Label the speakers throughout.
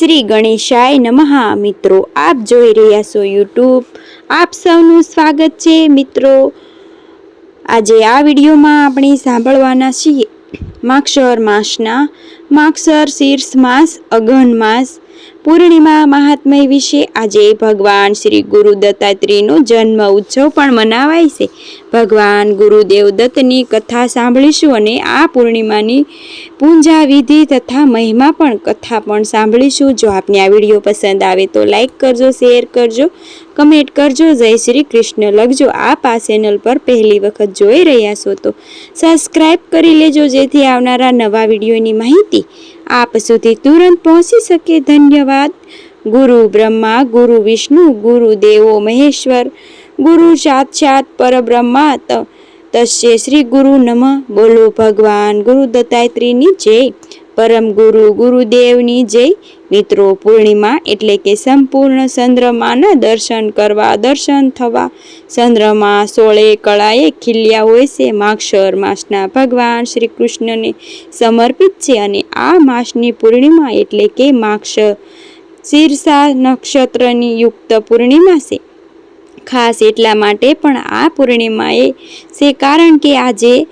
Speaker 1: શ્રી ગણેશાય નમઃ. મિત્રો, આપ જોઈ રહ્યા છો યુટ્યુબ આપ સૌનું સ્વાગત છે મિત્રો. આજે આ વિડીયોમાં આપણે સાંભળવાના છીએ માક્ષર માસના. માક્ષર શીર્ષ માસ અગહન માસ. પૂર્ણિમા મહાત્મય વિશે આજે ભગવાન શ્રી ગુરુ દત્તાત્રેયનો જન્મ ઉત્સવ પણ મનાવાય છે. ભગવાન ગુરુદેવ દત્તની કથા સાંભળીશું અને આ પૂર્ણિમાની પૂજા વિધિ તથા મહિમા પણ કથા પણ સાંભળીશું. જો આપને આ વીડિયો પસંદ આવે તો લાઈક કરજો, શેર કરજો, કમેન્ટ કરજો, જય શ્રી કૃષ્ણ લખજો. આપ આ ચેનલ પર પહેલી વખત જોઈ રહ્યા છો તો સબસ્ક્રાઈબ કરી લેજો જેથી આવનારા નવા વિડીયોની માહિતી આપ સુધી તુરંત પહોંચી શકે. ધન્યવાદ. ગુરુ બ્રહ્મા, ગુરુ વિષ્ણુ, ગુરુ દેવો મહેશ્વર, ગુરુ સાક્ષાત પરબ્રહ્મા ત તસ્ય શ્રી ગુરુ નમઃ. બોલો ભગવાન ગુરુ દત્તાત્રીની જય. પરમ ગુરુ ગુરુદેવની જય. મિત્રો, પૂર્ણિમા એટલે કે સંપૂર્ણ ચંદ્રમાના દર્શન કરવા દર્શન થવા. ચંદ્રમા સોળે કળાએ ખીલ્યા હોય છે. માક્ષર માસના ભગવાન શ્રી કૃષ્ણને સમર્પિત છે અને આ માસની પૂર્ણિમા એટલે કે માક્ષ. શીર્ષા નક્ષત્રની યુક્ત પૂર્ણિમા છે. ખાસ એટલા માટે પણ આ પૂર્ણિમાએ છે કારણ કે આજે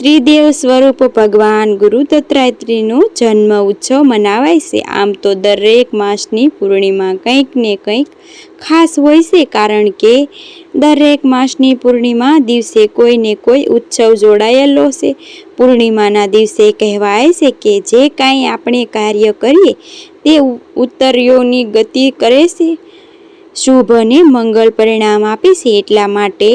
Speaker 1: ત્રિદેવ સ્વરૂપ ભગવાન ગુરુ દત્તાત્રેયનો જન્મ ઉત્સવ મનાવાય છે. આમ તો દરેક માસની પૂર્ણિમા કંઈક ને કંઈક ખાસ હોય છે, કારણ કે દરેક માસની પૂર્ણિમા દિવસે કોઈ ને કોઈ ઉત્સવ જોડાયેલો છે. પૂર્ણિમાના દિવસે કહેવાય છે કે જે કાંઈ આપણે કાર્ય કરીએ તે ઉત્તરીઓની ગતિ કરે છે. શુભ અને મંગળ પરિણામ આપે છે એટલા માટે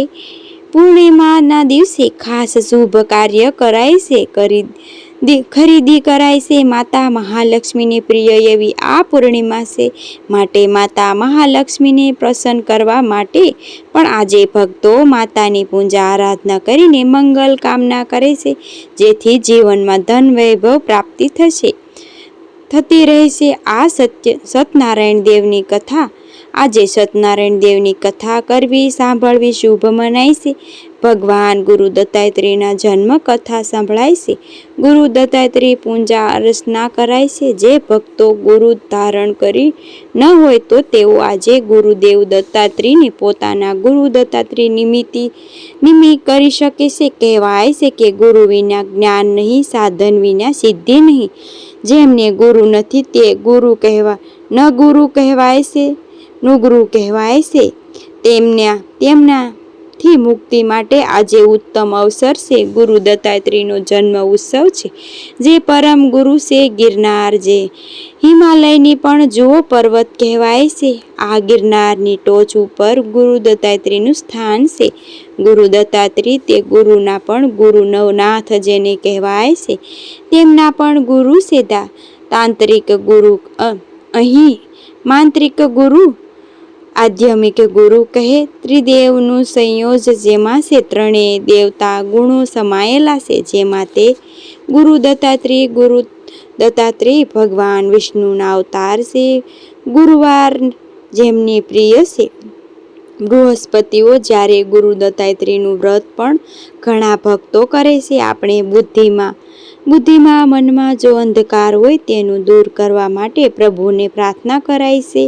Speaker 1: પૂર્ણિમાના દિવસે ખાસ શુભ કાર્ય કરાય છે કરી ખરીદી કરાય છે. માતા મહાલક્ષ્મીની પ્રિય એવી આ પૂર્ણિમા છે. માટે માતા મહાલક્ષ્મીને પ્રસન્ન કરવા માટે પણ આજે ભક્તો માતાની પૂજા આરાધના કરીને મંગલ કામના કરે છે, જેથી જીવનમાં ધન વૈભવ પ્રાપ્તિ થશે. થતી રહેશે આ સત્ય સત્યનારાયણ દેવની કથા. આજે સત્યનારાયણ દેવની કથા કરવી, સાંભળવી શુભ મનાય છે. ભગવાન ગુરુ દત્તાત્રેયના જન્મ કથા સંભળાય છે. ગુરુ દત્તાત્રેય પૂજા અર્ચના કરાય છે. જે ભક્તો ગુરુ ધારણ કરી ન હોય તો તેઓ આજે ગુરુદેવ દત્તાત્રેયને પોતાના ગુરુ દત્તાત્રેય નિમિત્તિ નિમિત્ત કરી શકે છે. કહેવાય છે કે ગુરુ વિના જ્ઞાન નહીં, સાધન વિના સિદ્ધિ નહીં. જેમને ગુરુ નથી તે ગુરુ કહેવા, ન ગુરુ કહેવાય છે, નું ગુરુ કહેવાય છે. તેમના તેમનાથી મુક્તિ માટે આજે ઉત્તમ અવસર છે. ગુરુ દત્તાત્રેયનો જન્મ ઉત્સવ છે. જે પરમ ગુરુ છે ગિરનાર જે. હિમાલયની પણ જુઓ પર્વત કહેવાય છે. આ ગિરનારની ટોચ ઉપર ગુરુ દત્તાત્રેયનું સ્થાન છે. ગુરુ દત્તાત્રેય તે ગુરુના પણ ગુરુ નવનાથ જેને કહેવાય છે. તેમના પણ ગુરુ છે તાંત્રિક ગુરુ અહીં, માંત્રિક ગુરુ આધ્યાત્મિક ગુરુ કહે, ત્રિદેવનું સંયોજ જેમાં છે ત્રણેય દેવતા ગુણો સમાયેલા છે, જેમાં તે ગુરુ દત્તાત્રેય ગુરુ દત્તાત્રેય ભગવાન વિષ્ણુના અવતાર છે, ગુરુવાર જેમની પ્રિય છે. બૃહસ્પતિઓ જ્યારે ગુરુ દત્તાત્રેયનું વ્રત પણ ઘણા ભક્તો કરે છે, આપણે બુદ્ધિમાં બુદ્ધિમાં મનમાં જો અંધકાર હોય તેનું દૂર કરવા માટે પ્રભુને પ્રાર્થના કરાય છે.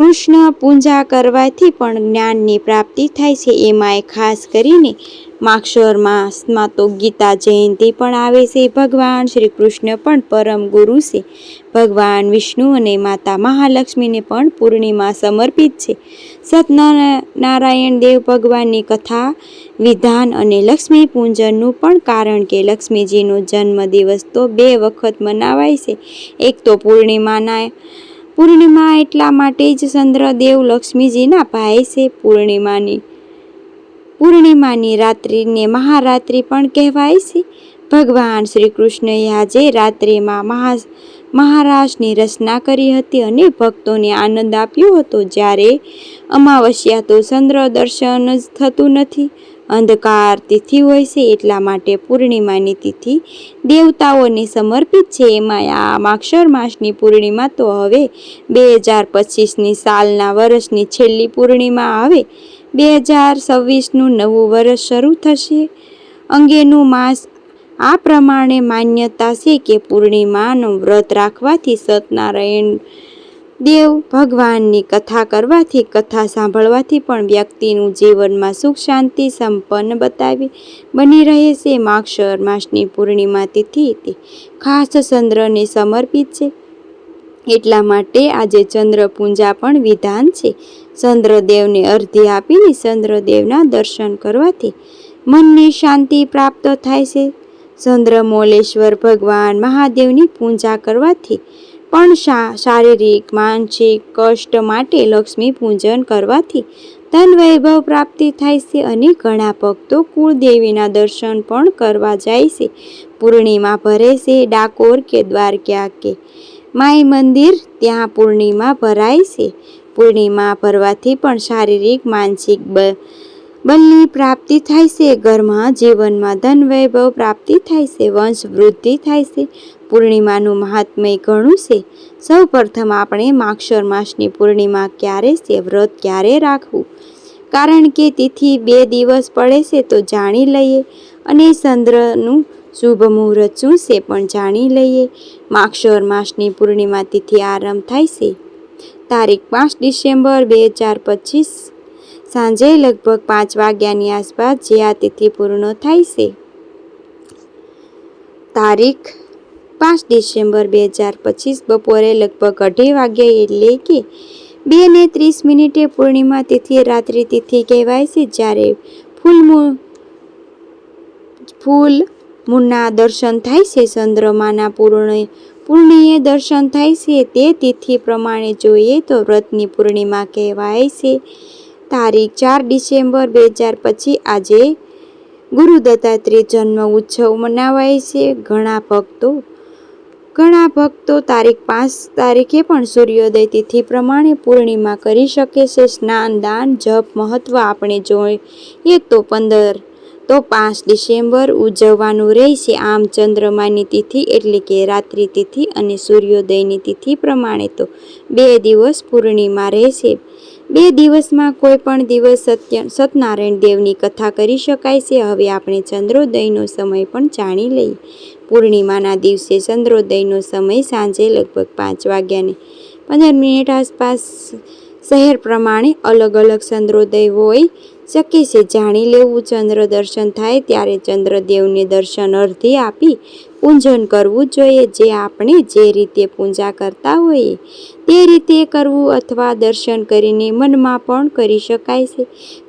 Speaker 1: કૃષ્ણ પૂજા કરવાથી પણ જ્ઞાનની પ્રાપ્તિ થાય છે. એમાંય ખાસ કરીને માક્ષર માસમાં તો ગીતા જયંતિ પણ આવે છે. ભગવાન શ્રી કૃષ્ણ પણ પરમ ગુરુ છે. ભગવાન વિષ્ણુ અને માતા મહાલક્ષ્મીને પણ પૂર્ણિમા સમર્પિત છે. સત્યનારાયણ દેવ ભગવાનની કથા, વિધાન અને લક્ષ્મી પૂજનનું પણ કારણ કે લક્ષ્મીજીનો જન્મદિવસ તો બે વખત મનાવાય છે. એક તો પૂર્ણિમાના પૂર્ણિમા એટલા માટે જ ચંદ્રદેવ લક્ષ્મીજીના ભાઈ છે પૂર્ણિમાની. પૂર્ણિમાની રાત્રિને મહારાત્રિ પણ કહેવાય છે. ભગવાન શ્રી કૃષ્ણએ આજે રાત્રિમાં મહા મહારાજની રચના કરી હતી અને ભક્તોને આનંદ આપ્યો હતો. જ્યારે અમાવસ્યા તો ચંદ્ર દર્શન જ થતું નથી. અંધકાર તિથિ હોય છે એટલા માટે પૂર્ણિમાની તિથિ દેવતાઓને સમર્પિત છે. એમાં આ માક્ષર માસની પૂર્ણિમા તો હવે બે હજાર પચીસની સાલના વર્ષની છેલ્લી પૂર્ણિમા આવે. બે હજાર છવ્વીસનું નવું વર્ષ શરૂ થશે. અંગેનું માસ આ પ્રમાણે માન્યતા છે કે પૂર્ણિમાનું વ્રત રાખવાથી સત્યનારાયણ દેવ ભગવાનની કથા કરવાથી, કથા સાંભળવાથી પણ વ્યક્તિનું જીવનમાં સુખ, શાંતિ સંપન્ન બતાવી બની રહે છે. માક્ષર માસની પૂર્ણિમા તિથિ તે ખાસ ચંદ્રને સમર્પિત છે. એટલા માટે આજે ચંદ્ર પૂજા પણ વિધાન છે. ચંદ્રદેવને અર્ધી આપીને ચંદ્રદેવના દર્શન કરવાથી મનને શાંતિ પ્રાપ્ત થાય છે. ચંદ્રમોલેશ્વર ભગવાન મહાદેવની પૂજા કરવાથી પણ શારીરિક, માનસિક કષ્ટ માટે લક્ષ્મી પૂજન કરવાથી ધન વૈભવ પ્રાપ્તિ થાય છે અને ઘણા ભક્તો કુળદેવીના દર્શન પણ કરવા જાય છે. પૂર્ણિમા ભરે છે ડાકોર કે દ્વારકા કે માય મંદિર, ત્યાં પૂર્ણિમા ભરાય છે. પૂર્ણિમા ભરવાથી પણ શારીરિક, માનસિક બલની પ્રાપ્તિ થાય છે. ઘરમાં જીવનમાં ધન વૈભવ પ્રાપ્તિ થાય છે. વંશ વૃદ્ધિ થાય છે. પૂર્ણિમાનું મહાત્મય ઘણું છે. સૌ પ્રથમ આપણે માક્ષર માસની પૂર્ણિમા ક્યારે છે? વ્રત ક્યારે રાખવું? કારણ કે તિથિ બે દિવસ પડે છે તો જાણી લઈએ. અને ચંદ્રનું શુભ મુહૂર્ત શું છે પણ જાણી લઈએ. માક્ષર માસની પૂર્ણિમા તિથિ આરંભ થાય છે. તારીખ પાંચ ડિસેમ્બર બે હજાર પચીસ. સાંજે લગભગ પાંચ વાગ્યાની આસપાસ જે આ તિથિ પૂર્ણ થાય છે. તારીખ પાંચ ડિસેમ્બર બે હજાર પચીસ બપોરે લગભગ અઢી વાગ્યે એટલે કે બે ને ત્રીસ મિનિટે પૂર્ણિમા તિથિ રાત્રિ તિથિ કહેવાય છે, જ્યારે ફૂલ ફૂલ મૂનના દર્શન થાય છે, ચંદ્રમાના પૂર્ણ પૂર્ણિએ દર્શન થાય છે, તે તિથિ પ્રમાણે જોઈએ તો વ્રતની પૂર્ણિમા કહેવાય છે. તારીખ ચાર ડિસેમ્બર બે હજાર પછી આજે ગુરુ દત્તાત્રેય જન્મ ઉત્સવ મનાવાય છે. ઘણા ભક્તો ઘણા ભક્તો તારીખ પાંચ તારીખે પણ સૂર્યોદય તિથિ પ્રમાણે પૂર્ણિમા કરી શકે છે. સ્નાન, દાન, જપ, મહત્વ આપણે જોઈએ તો પંદર, તો પાંચ ડિસેમ્બર ઉજવવાનું રહેશે. આમ ચંદ્રમાની તિથિ એટલે કે રાત્રિ તિથિ અને સૂર્યોદયની તિથિ પ્રમાણે તો બે દિવસ પૂર્ણિમા રહેશે. બે દિવસમાં કોઈ પણ દિવસ સત્ય સત્યનારાયણ દેવની કથા કરી શકાય છે. હવે આપણે ચંદ્રોદયનો સમય પણ જાણી લઈએ. પૂર્ણિમાના દિવસે ચંદ્રોદયનો સમય સાંજે લગભગ પાંચ વાગ્યાને પંદર મિનિટ આસપાસ. શહેર પ્રમાણે અલગ અલગ ચંદ્રોદય હોય શકે છે. જાણી લેવું ચંદ્ર દર્શન થાય ત્યારે ચંદ્રદેવને દર્શન અર્ધી આપી પૂજન કરવું જોઈએ. જે આપણે જે રીતે પૂજા કરતા હોઈએ તે રીતે કરવું અથવા દર્શન કરીને મનમાં પણ કરી શકાય છે.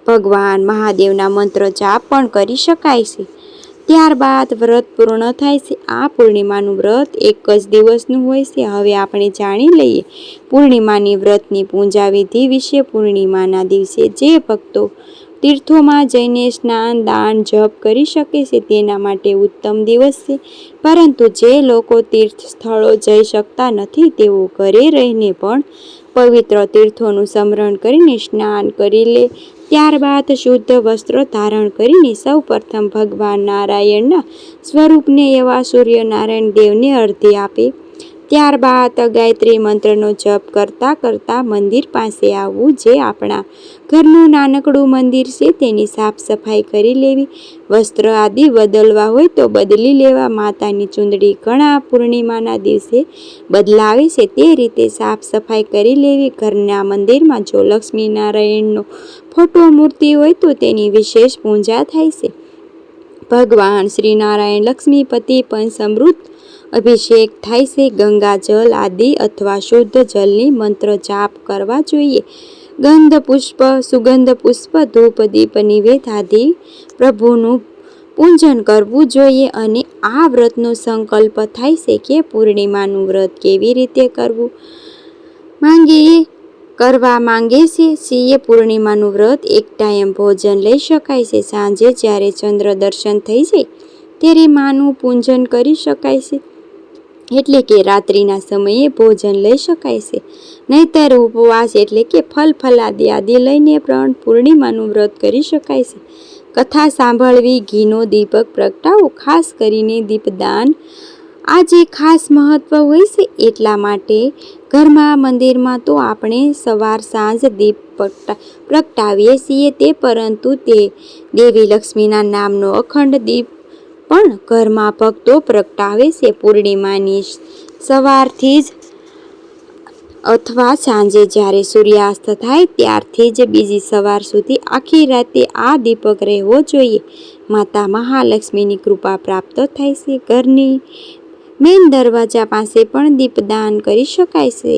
Speaker 1: ભગવાન મહાદેવના મંત્ર જાપ પણ કરી શકાય છે. ત્યારબાદ વ્રત પૂર્ણ થાય છે. આ પૂર્ણિમાનું વ્રત એક જ દિવસનું હોય છે. હવે આપણે જાણી લઈએ પૂર્ણિમાની વ્રતની પૂજા વિધિ વિશે. પૂર્ણિમાના દિવસે જે ભક્તો તીર્થોમાં જઈને સ્નાન, દાન, જપ કરી શકે છે, તેના માટે ઉત્તમ દિવસ છે. પરંતુ જે લોકો તીર્થ સ્થળો જઈ શકતા નથી, તેઓ ઘરે રહીને પણ પવિત્ર તીર્થોનું સ્મરણ કરીને સ્નાન કરી લે. ત્યારબાદ શુદ્ધ વસ્ત્ર ધારણ કરીને સૌ પ્રથમ ભગવાન નારાયણના સ્વરૂપને એવા સૂર્યનારાયણ દેવને અર્ધી આપે. ત્યારબાદ ગાયત્રી મંત્રનો જપ કરતાં કરતાં મંદિર પાસે આવવું જે આપણા ઘરનું નાનકડું મંદિર છે, તેની સાફ સફાઈ કરી લેવી. વસ્ત્ર આદિ બદલવા હોય તો બદલી લેવા. માતાની ચૂંદડી ઘણા પૂર્ણિમાના દિવસે બદલાવે છે, તે રીતે સાફ સફાઈ કરી લેવી. ઘરના મંદિરમાં જો લક્ષ્મીનારાયણનો ફોટો મૂર્તિ હોય તો તેની વિશેષ પૂજા થાય છે. ભગવાન શ્રી નારાયણ લક્ષ્મીપતિ પંચમૃત અભિષેક થાય છે ગંગાજલ આદિ અથવા શુદ્ધ જલની મંત્ર જાપ કરવા જોઈએ. ગંધ પુષ્પ, સુગંધ પુષ્પ, ધૂપ, દીપ, નિવેદ આદિ પ્રભુનું પૂજન કરવું જોઈએ અને આ વ્રતનો સંકલ્પ થાય છે કે પૂર્ણિમાનું વ્રત કેવી રીતે કરવું? માંગીએ, કરવા માંગે છે સિંહે પૂર્ણિમાનું વ્રત એક ટાઈમ ભોજન લઈ શકાય છે. સાંજે જ્યારે ચંદ્ર દર્શન થઈ જાય, ત્યારે માનું પૂજન કરી શકાય છે. એટલે કે રાત્રિના સમયે ભોજન લઈ શકાય છે. નહીતર ઉપવાસ એટલે કે ફલ ફલાદી આદિ લઈને પ્રણ પૂર્ણિમાનું વ્રત કરી શકાય છે. કથા સાંભળવી, ઘીનો દીપક પ્રગટાવો, ખાસ કરીને દીપદાન આ જે ખાસ મહત્વ હોય છે. એટલા માટે ઘરમાં, મંદિરમાં તો આપણે સવાર સાંજ દીપ પ્રગટા, પ્રગટાવીએ છીએ તે, પરંતુ તે દેવી લક્ષ્મીના નામનો અખંડ દીપ પણ ઘરમાં ભક્તો પ્રગટાવે છે પૂર્ણિમાની સવારથી જ અથવા સાંજે જ્યારે સૂર્યાસ્ત થાય ત્યારથી જ બીજી સવાર સુધી આખી રાતે આ દીપક રહેવો જોઈએ. માતા મહાલક્ષ્મીની કૃપા પ્રાપ્ત થાય છે. ઘરની મેન દરવાજા પાસે પણ દીપદાન કરી શકાય છે.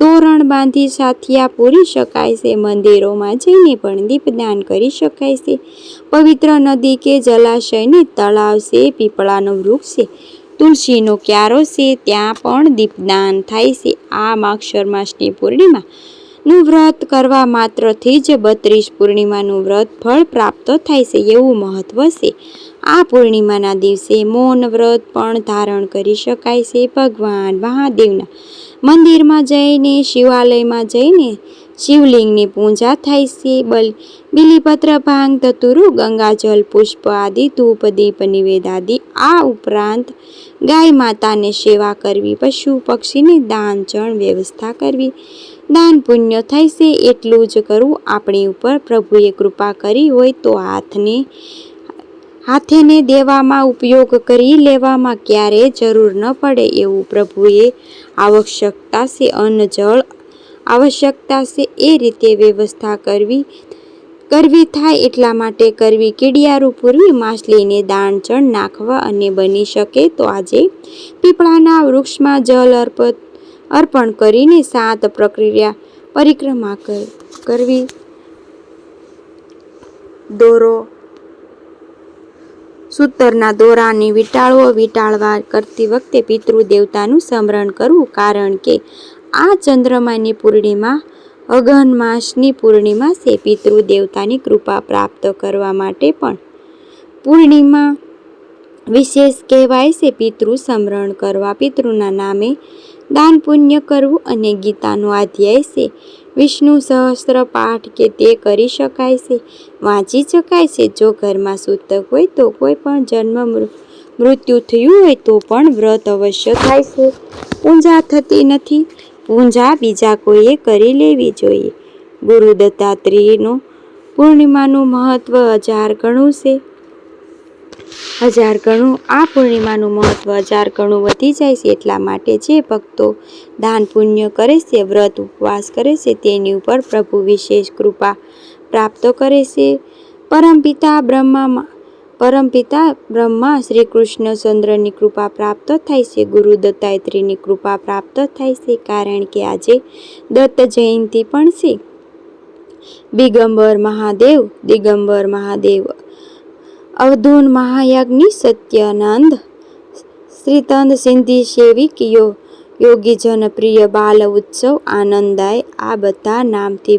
Speaker 1: તોરણ બાંધી સાથિયા પૂરી શકાય છે. મંદિરોમાં જઈને પણ દીપદાન કરી શકાય છે. પવિત્ર નદી કે જલાશયને તળાવ છે, પીપળાનું વૃક્ષ છે, તુલસીનો ક્યારો છે, ત્યાં પણ દીપદાન થાય છે. આ માક્ષર માસની પૂર્ણિમા નું વ્રત કરવા માત્રથી જ બત્રીસ પૂર્ણિમાનું વ્રત ફળ પ્રાપ્ત થાય છે એવું મહત્વ છે. આ પૂર્ણિમાના દિવસે મૌન વ્રત પણ ધારણ કરી શકાય છે. ભગવાન મહાદેવના મંદિરમાં જઈને, શિવાલયમાં જઈને શિવલિંગની પૂજા થાય છે. બલ, બિલીપત્ર, ભાંગ, ધતુરુ ગંગાજલ પુષ્પ આદિ, ધૂપ, દીપ, નિવેદ આદિ. આ ઉપરાંત ગાય માતાને સેવા કરવી, પશુ પક્ષીને દાન જણ વ્યવસ્થા કરવી. દાન પુણ્ય થાય છે. એટલું જ કરવું આપણી ઉપર પ્રભુએ કૃપા કરી હોય તો હાથને હાથેને દેવામાં ઉપયોગ કરી લેવામાં ક્યારેય જરૂર ન પડે એવું પ્રભુએ આવશ્યકતા છે અન્ન, જળ આવશ્યકતા છે એ રીતે વ્યવસ્થા કરવી કરવી થાય એટલા માટે કરવી કીડિયારું પૂરવી માછલીને દાણ ચણ નાખવા અને બની શકે તો આજે પીપળાના વૃક્ષમાં જલ અર્પ, અર્પણ કરીને સાત પ્રક્રિયા પરિક્રમા કર- કરવી. દોરો સૂતરના દોરાને વીંટાળવો વીંટાળવા કરતી વખતે પિતૃ દેવતાનું સ્મરણ કરવું કારણ કે આ ચંદ્રમાની પૂર્ણિમા અગહન માસની પૂર્ણિમા છે પિતૃ દેવતાની કૃપા પ્રાપ્ત કરવા માટે પણ પૂર્ણિમા વિશેષ કહેવાય છે. પિતૃ સ્મરણ કરવા પિતૃના નામે દાન પુણ્ય કરવું અને ગીતાનો અધ્યાય છે. વિષ્ણુ સહસ્ત્ર પાઠ કે તે કરી શકાય છે. વાંચી શકાય છે. જો ઘરમાં સૂતક હોય તો કોઈ પણ જન્મ મૃત્યુ થયું હોય તો પણ વ્રત અવશ્ય થાય છે. પૂજા થતી નથી. પૂજા બીજા કોઈએ કરી લેવી જોઈએ. ગુરુ દત્તાત્રેયનો પૂર્ણિમાનું મહત્વ હજાર ગણું છે. હજાર ગણું. આ પૂર્ણિમાનું મહત્વ હજાર ગણું વધી જાય છે એટલા માટે જે ભક્તો દાન પુણ્ય કરે છે, વ્રત ઉપવાસ કરે છે, તેની ઉપર પ્રભુ વિશેષ કૃપા પ્રાપ્ત કરે છે. પરમપિતા બ્રહ્મા પરમપિતા બ્રહ્મા શ્રી કૃષ્ણ ચંદ્રની કૃપા પ્રાપ્ત થાય છે, ગુરુ દત્તાત્રેયની કૃપા પ્રાપ્ત થાય છે, કારણ કે આજે દત્ત જયંતિ પણ છે. દિગંબર મહાદેવ દિગંબર મહાદેવ અવધૂન મહાયજ્ઞ સત્યાનંદ. શ્રીતંદ સિંધી સેવિક યો યોગીજન પ્રિય બાલ ઉત્સવ આનંદાય આ બધા નામથી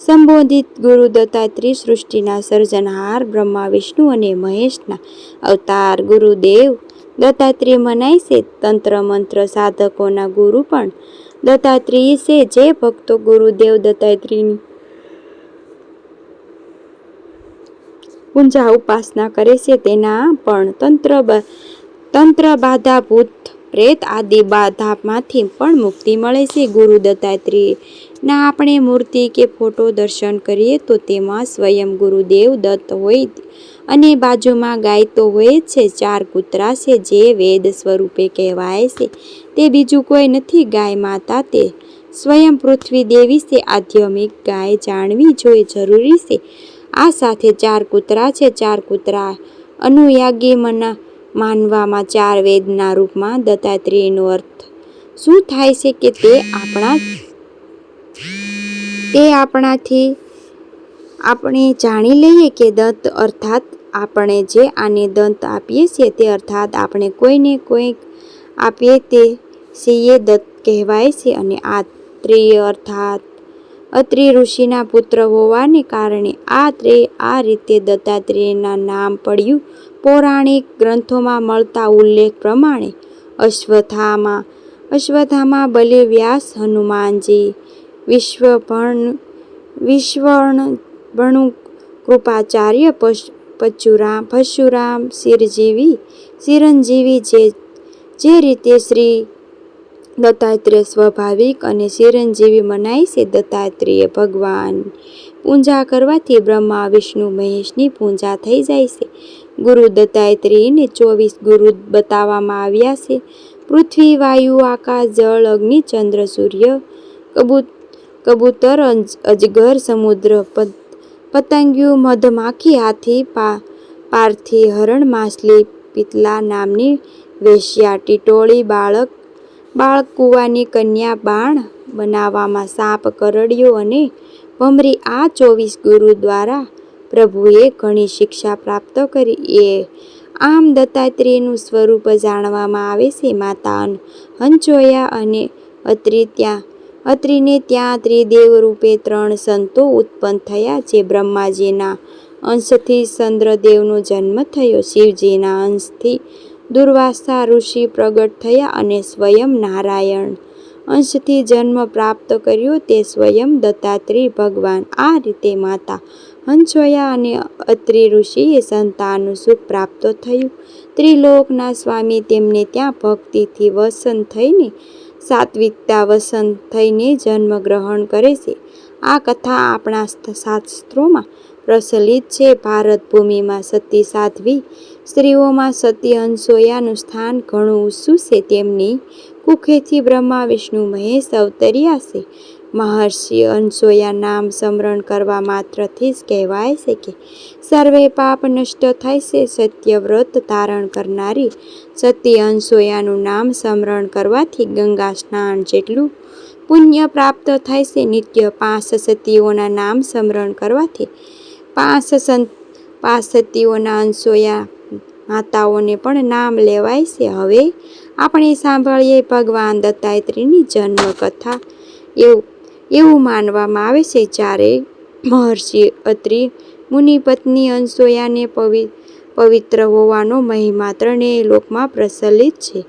Speaker 1: સંબોધિત. ગુરુ દત્તાત્રી સૃષ્ટિના સર્જનહાર બ્રહ્મા, વિષ્ણુ અને મહેશના અવતાર. ગુરુદેવ દત્તાત્રેય મનાય છે. તંત્ર, મંત્ર, સાધકોના ગુરુ પણ દત્તાત્રેય છે. જે ભક્તો ગુરુદેવ દત્તાત્રેયની પૂજા ઉપાસના કરે છે તેના પણ તંત્ર તંત્ર બાધા ભૂત પ્રેત આદિ બાધામાંથી પણ મુક્તિ મળે છે. ગુરુ દત્તાત્રેય ના આપણે મૂર્તિ કે ફોટો દર્શન કરીએ તો તેમાં સ્વયં ગુરુદેવ દત્ત હોય અને બાજુમાં ગાય તો હોય જ છે. ચાર કૂતરા છે જે વેદ સ્વરૂપે કહેવાય છે. તે બીજું કોઈ નથી. ગાય માતા તે સ્વયં પૃથ્વી દેવી છે. આધ્યાત્મિક ગાય જાણવી જોઈ જરૂરી છે. આ સાથે ચાર કૂતરા છે, ચાર કૂતરા અનુયાગી મના માનવામાં ચાર વેદના રૂપમાં દત્તાત્રેયનો અર્થ. શું થાય છે કે તે આપણા તે આપણાથી આપણે જાણી લઈએ કે દંત અર્થાત આપણે જે આને દંત આપીએ છીએ તે અર્થાત આપણે કોઈને કોઈક આપીએ તે સીએ દત્ત કહેવાય છે અને આ ત્રેય અર્થાત અત્રિ ઋષિના પુત્ર હોવાને કારણે આ ત્રેય આ રીતે દત્તાત્રેયના નામ પડ્યું. પૌરાણિક ગ્રંથોમાં મળતા ઉલ્લેખ પ્રમાણે અશ્વથામાં અશ્વથામાં બલે વ્યાસ હનુમાનજી, વિશ્વભણ વિશ્વણભણુ કૃપાચાર્ય પશ- પચુરામ પશુરામ શિરજીવી ચિરંજીવી જે જે રીતે શ્રી દત્તાત્રેય સ્વાભાવિક અને ચિરંજીવી મનાય છે દત્તાત્રેય ભગવાન. પૂજા કરવાથી બ્રહ્મા, વિષ્ણુ, મહેશની પૂજા થઈ જાય છે. ગુરુ દત્તાત્રેયને ચોવીસ ગુરુ બતાવવામાં આવ્યા છે. પૃથ્વી, વાયુ, આકાશ, જળ, અગ્નિ, ચંદ્ર, સૂર્ય, કબૂત, કબૂતર, અંજ- અજગર, સમુદ્ર, પત- પતંગિયું, મધમાખી, હાથી પારથી હરણ, માછલી, પિતલા નામની વેશ્યા, ટીટોળી, બાળક બાળક કૂવાની કન્યા બાણ બનાવવામાં સાપ કરડ્યો અને ભમરી આ ચોવીસ ગુરુ દ્વારા પ્રભુએ ઘણી શિક્ષા પ્રાપ્ત કરી. એ આમ દત્તાત્રેયનું સ્વરૂપ જાણવામાં આવે છે. માતા હંચોયા અને અત્રિ ત્યાં, અત્રિને ત્યાં ત્રિદેવ રૂપે ત્રણ સંતો ઉત્પન્ન થયા, જે બ્રહ્માજીના અંશથી ચંદ્રદેવનો જન્મ થયો. શિવજીના અંશથી દુર્વાસા ઋષિ પ્રગટ થયા અને સ્વયં નારાયણ અંશથી જન્મ પ્રાપ્ત કર્યો. તે સ્વયં દત્તાત્રેય ભગવાન. આ રીતે માતા હંસોયા અને અત્રિ ઋષિએ સંતાનનું સુખ પ્રાપ્ત થયું. ત્રિલોકના સ્વામી તેમને ત્યાં ભક્તિથી વસન થઈને, સાત્વિકતા વસન થઈને જન્મ ગ્રહણ કરે છે. આ કથા આપણા શાસ્ત્રોમાં પ્રચલિત છે. ભારત ભૂમિમાં સતી સાધ્વી સ્ત્રીઓમાં સતી અનસોયાનું સ્થાન ઘણું ઊંચું છે. તેમની કુખેથી બ્રહ્મા, વિષ્ણુ, મહેશ અવતર્યા મહર્ષિ અનસોયા નામ સ્મરણ કરવા માત્રથી જ કહેવાય છે કે સર્વે પાપ નષ્ટ થાય છે. સત્ય વ્રત ધારણ કરનારી સતી અનસોયાનું નામ સ્મરણ કરવાથી ગંગા સ્નાન જેટલું પુણ્ય પ્રાપ્ત થાય છે. નિત્ય પાંચ સતીઓના નામ સ્મરણ કરવાથી પાંચ સંત પાંચ સતીઓના અંશોયા માતાઓને પણ નામ લેવાય છે. હવે આપણે સાંભળીએ ભગવાન દત્તાત્રેયની જન્મકથા. એવું એવું માનવામાં આવે છે જ્યારે મહર્ષિ અત્રિ મુનિ પત્ની અંશોયાને પવિ, પવિત્ર હોવાનો મહિમા ત્રણેય લોકમાં પ્રચલિત છે.